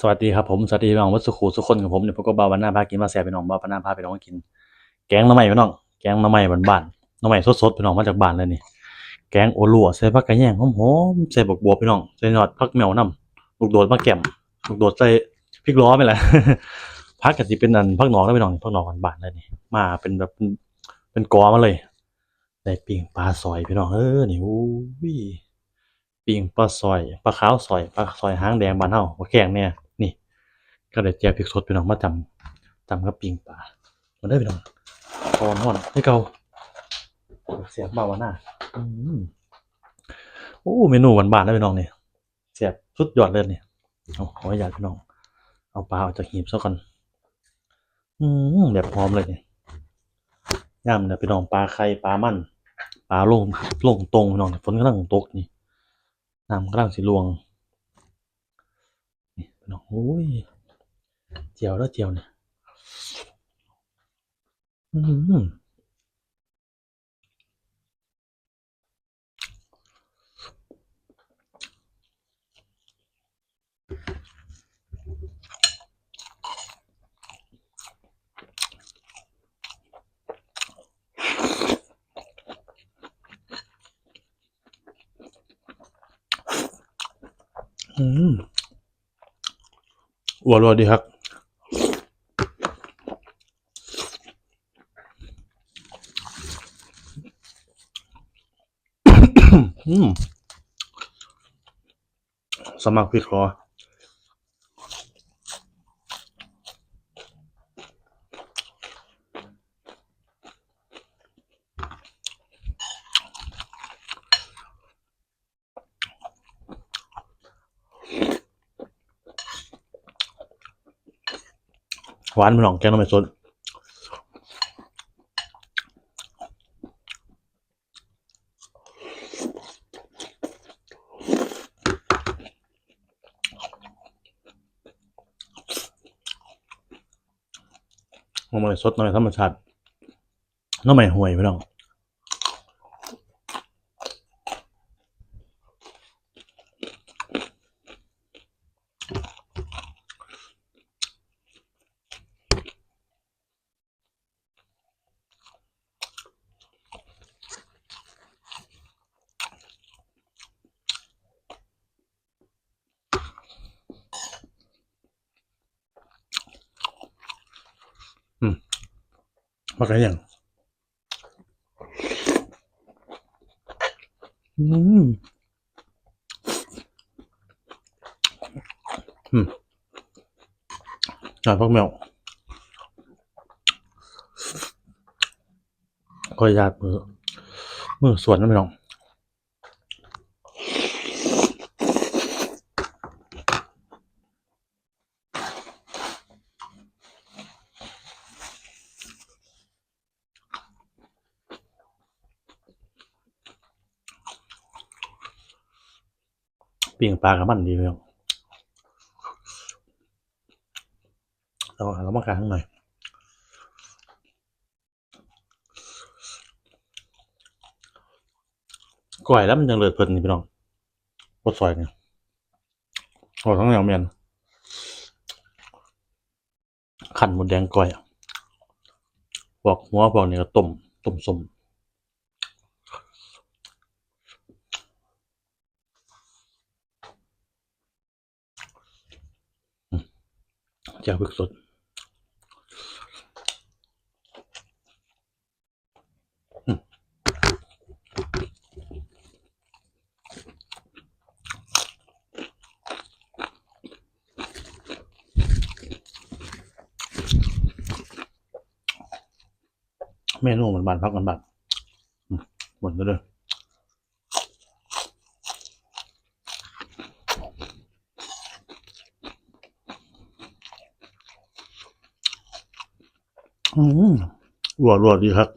สวัสดีครับผม สวัสดีพี่น้องวัสุขุสุคนกับผมเนี่ยพวกก็บาวันหน้าพากินมาแซ่บพี่น้องบาวันหน้าพาพี่น้องกิน แกงน้ำใหม่พี่น้อง แกงน้ำใหม่บ้านๆหน้ำใหม่สดๆพี่น้องมาจากบ้านเลยนี่ แกงโอลัวใส่ผักกระแยงหอมๆใส่บวกบัวพี่น้องใส่ยอดผักแมวน้ำลูกโดดมาแก้มลูกโดดใส่พริกล้อไปแหละผักกะสิเป็นอันผักหนองนะพี่น้องผักหนองบ้านๆเลยนี่ มาเป็นแบบเป็นกอมาเลยได้ปิ้งปลาซอยพี่น้องเออนี่อู้ย ปิ้งปลาซอยปลาขาวซอยปลาซอยหางแดงบ้านเฮาบ่แข็งแน่นี่ก็ได้แจ่วพริกสดพี่น้องมาจำจำกับปิ้งปลามาเด้พี่น้องตอนฮ้อนให้เก่าเสียบมาวันหน้าอืมโอ้เมนูหวานๆนะพี่น้องนี่เสียบสุดยอดเลยนี่เอาขออนุญาตพี่น้อง เอาปลาออกจากหีบซะก่อนอืมแบบพร้อมเลยนี่ย่ำเนี่ยพี่น้องปลาไข่ปลามันปลาลงลงตรงพี่น้องฝนกำลังตกนี่ น้ำกำลังสีลวงนี่น้องโอ้ยเจียวแล้วเจียวเนี่ย อืม อืมอวดรวดดีครับอืมสมัครพิดคอห วานพี่น้องแกงน้ำมันสดน้ำมันสดน้ำมันธรรมชาติน้ำมันห่วยพี่น้อง มากันยังอืมอืมจานพักแมวก็ญาติมือมือสวนนะพี่น้อง ปิ้งปลากับมันดีพี่น้องเราเรามาขายข้างในก่อยแล้วมันยังเลือดเพลินนี่พี่น้องรสซอยเนี่ยโอ้ทั้งแนวเมียนขันหมดแดงก่อยอะพวกหัวพวกนี้ก็ต้มต้มสม แจ่วพริกสดเมนูเหมือนบานพักกันบัดหมดแล้วเลย อืมรัวรัวดีครับ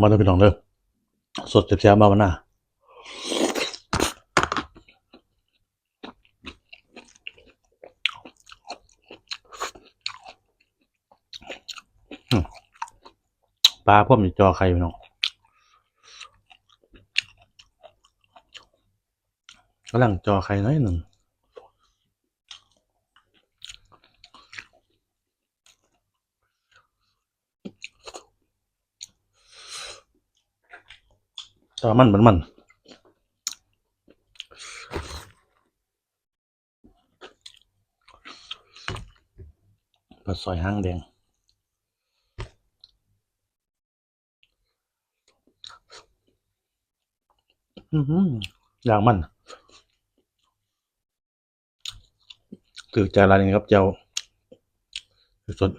มาเด้อพี่น้องเด้อสดเจ็บๆมาวันหน้า ปลาพวกมีจอไข่พี่น้องกำลังจอไข่น้อยหนึ่งแต่ว่ามันเหมันมันปลาซอยห้างแดง อย่างมันถือใจร้านนี้ครับเจ้าสุด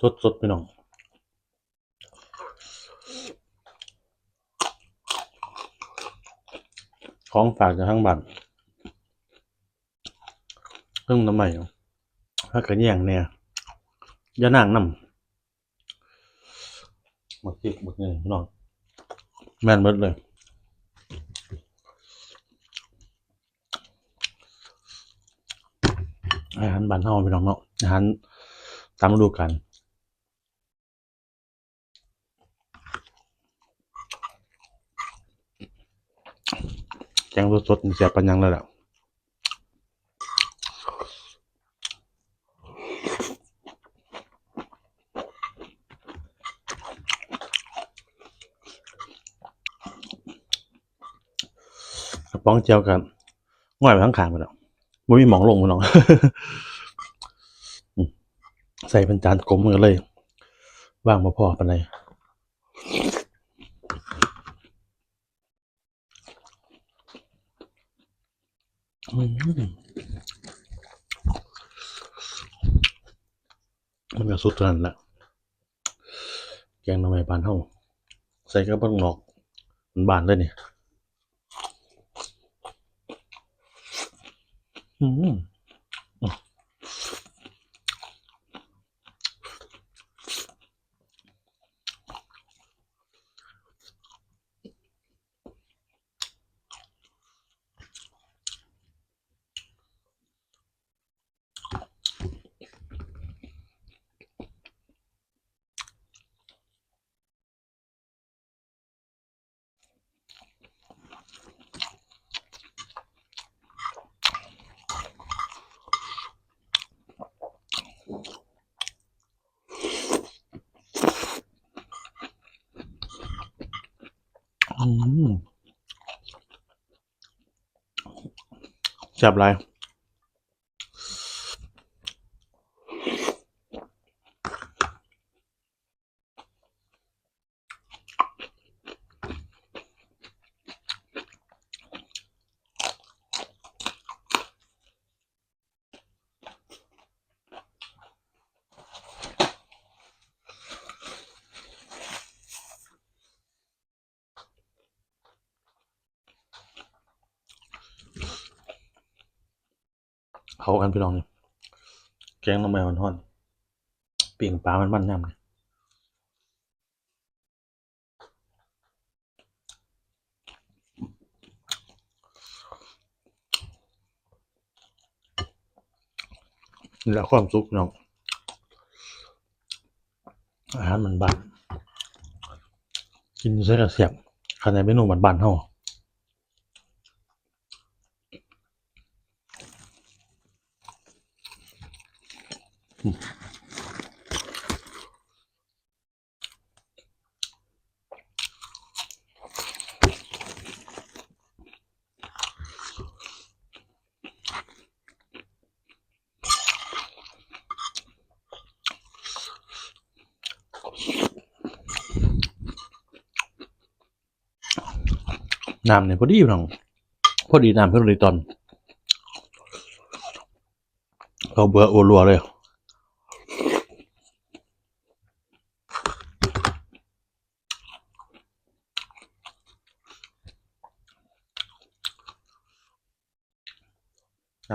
สดสดไปน้องของฝากจากทั้งบ้านเพิ่งน้ำใหม่ถ้ากระแยงเนี่ยอยานั่งน้ำหมดจิกหมดเงินพี่น้องแม่นหมดเลยอาหารบ้านเฮาพี่น้องเนาะอาหาร ตามฤดูกาลแกงสดมีเสียปันยังเลยแหละป๋องเจียวกันง่อยไปทั้งขางไปแล้วไม่มีหมองลงพี่น้องอืม ใส่เป็นจานกลมกันเลยว่างมาพอปันไดอืมมันก็สุดนั้นแหละแกงน้ำไม้บานเฮาใส่กระเบื้องนอกมันบานเลยเนี่ยอืม อืม จับอะไร เขากันพี่น้องเนี่ยแกงน้ำไม้มันห่อนๆปิ่งปลามันมันๆยำเนี่ยนี่แหละความสุขน้องอาหารมันบานกินใส่กระเสียบขนาดเมนูมันบานๆเท่า น้ำเนี่ยพอดีอยู่หนังพอดีน้ำเพื่อรีตอนเราเบื่อโอรัวเลย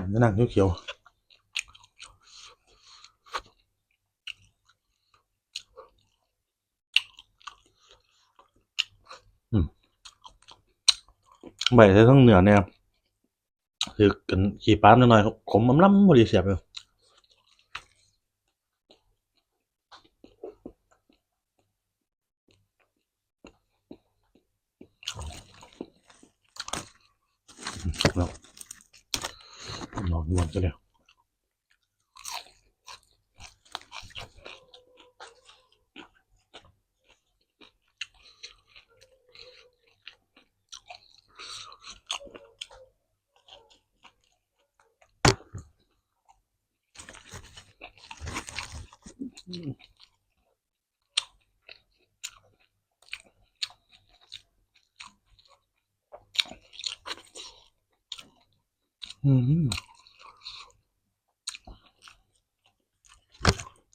น้ำจะนั่งเขียวใบใช้ทั้งเหนือเนี่ยคือกันขี่ปลาหน่อยขมอำล้ำพอดีเสียบเลยแล้วลองนวด กันเลย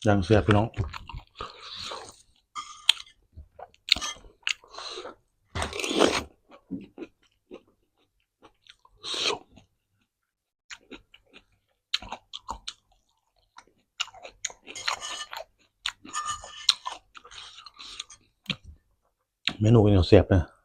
อย่างเสียบพี่น้องเมนูเป็นอย่างเสียบนะ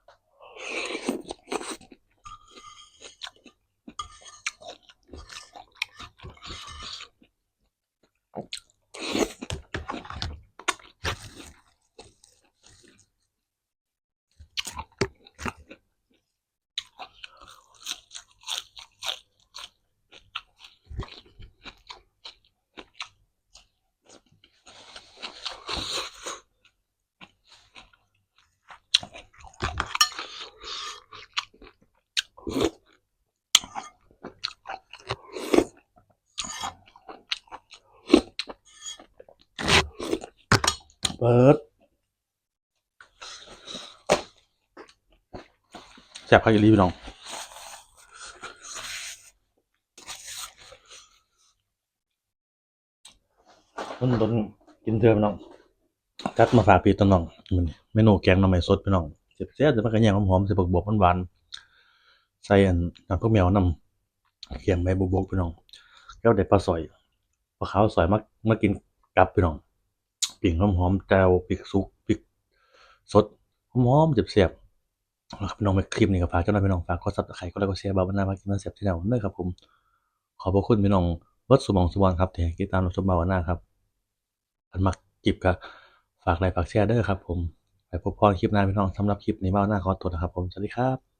เปิดแซ่บพักอีหลีพี่น้องต้นต้นกินเถื่อพี่น้องจัดมาฝากพี่ต้นน้องมันเมนูแกงน่อไม้สดพี่น้องเสียบแซ่บจะมันก็ย่งหอมๆใส่บวบหวานๆใส่อันน้ำพวกแมวน้ำเคียงใบบวบพี่น้องแล้วเด็ดปลาสอยปลาขาวสอยมามากินกับพี่น้อง ปิ่งหอมๆแจวพริกสุกพริกสดหอมๆเสียบๆนะครับน้องมาคลิปนี้ก็ฝากเจ้าหน้าพี่น้องฝากกดซับสไครต์กดไลค์กดแชร์บาวันหน้ามากินมาเสียบที่ไหนผมด้วยครับผม ขอบพระคุณพี่น้องวัดสมองสุวรรณครับที่ให้ติดตามรับชมบ้าวันหน้าครับอันมักกิบก็ฝากไลค์ฝากแชร์เด้อครับผมไปพบพรคลิปหน้าพี่น้องสำหรับคลิปนี้บ้าหน้าขอตัวนะครับผมสวัสดีครับ